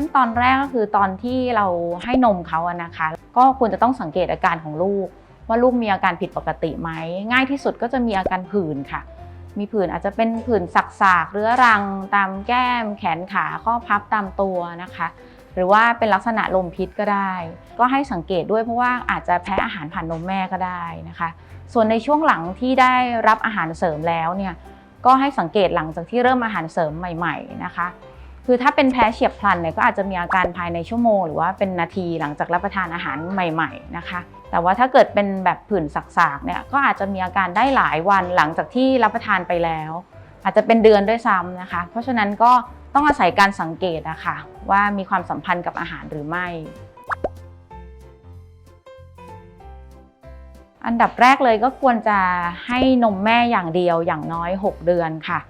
ขั้นตอนแรกก็คือตอนที่เราให้นมเขาอะนะคะ ก็ควรจะต้องสังเกตอาการของลูก ว่าลูกมีอาการผิดปกติไหม ง่ายที่สุดก็จะมีอาการผื่นค่ะ มีผื่นอาจจะเป็นผื่นสักๆเรื้อรัง ตามแก้ม แขนขาข้อพับตามตัวนะคะ หรือว่าเป็นลักษณะลมพิษก็ได้ ก็ให้สังเกตด้วยเพราะว่าอาจจะแพ้อาหารผ่านนมแม่ก็ได้นะคะ ส่วนในช่วงหลังที่ได้รับอาหารเสริมแล้วเนี่ยก็ให้สังเกตหลังจากที่เริ่มอาหารเสริมใหม่ ๆนะคะ คือถ้าเป็นแพ้เฉียบพลันเนี่ยก็อาจจะมีอาการภายในชั่วโมง หรือว่าเป็นนาทีหลังจากรับประทานอาหารใหม่ๆนะคะ แต่ว่าถ้าเกิดเป็นแบบผื่นสักๆเนี่ยก็อาจจะมีอาการได้หลายวันหลังจากที่รับประทานไปแล้ว อาจจะเป็นเดือนด้วยซ้ำนะคะ เพราะฉะนั้นก็ต้องอาศัยการสังเกตนะคะว่ามีความสัมพันธ์กับอาหารหรือไม่ อันดับแรกเลยก็ควรจะให้นมแม่อย่างเดียวอย่างน้อย 6 เดือนค่ะ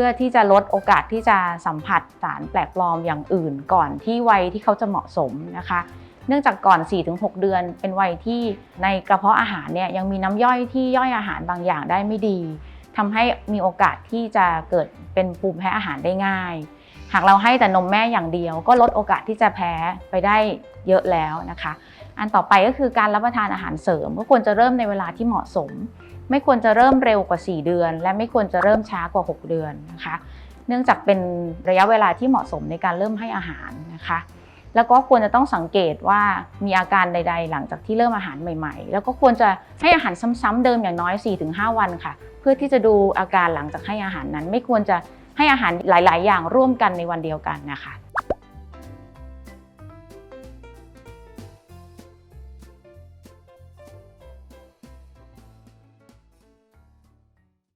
พื่อที่จะลดโอกาสที่จะสัมผัสสารแปลกปลอมอย่างอื่น ก่อนที่วัยที่เขาจะเหมาะสมนะคะ เนื่องจากก่อน 4-6 เดือน เป็นวัยที่ในกระเพาะอาหารเนี่ยยังมีน้ำย่อยที่ย่อยอาหารบางอย่างได้ไม่ดีทำให้มีโอกาสที่จะเกิดเป็นภูมิแพ้อาหารได้ง่าย หากเราให้แต่นมแม่อย่างเดียว ก็ลดโอกาสที่จะแพ้ไปได้เยอะแล้วนะคะ อันต่อไปก็คือการรับประทานอาหารเสริม ก็ควรจะเริ่มในเวลาที่เหมาะสม ไม่ควรจะเริ่มเร็วกว่า 4 เดือน และไม่ควรจะเริ่มช้ากว่า 6 เดือนนะคะ เนื่องจากเป็นระยะเวลาที่เหมาะสมในการเริ่มให้อาหารนะคะ แล้วก็ควรจะต้องสังเกตว่ามีอาการใด ๆ หลังจากที่เริ่มอาหารใหม่ ๆ แล้วก็ควรจะให้อาหารซ้ำๆเดิมอย่างน้อย 4-5 วันค่ะ เพื่อที่จะดูอาการหลังจากให้อาหารนั้น ไม่ควรจะให้อาหารหลาย ๆ อย่างร่วมกันในวันเดียวกันนะคะ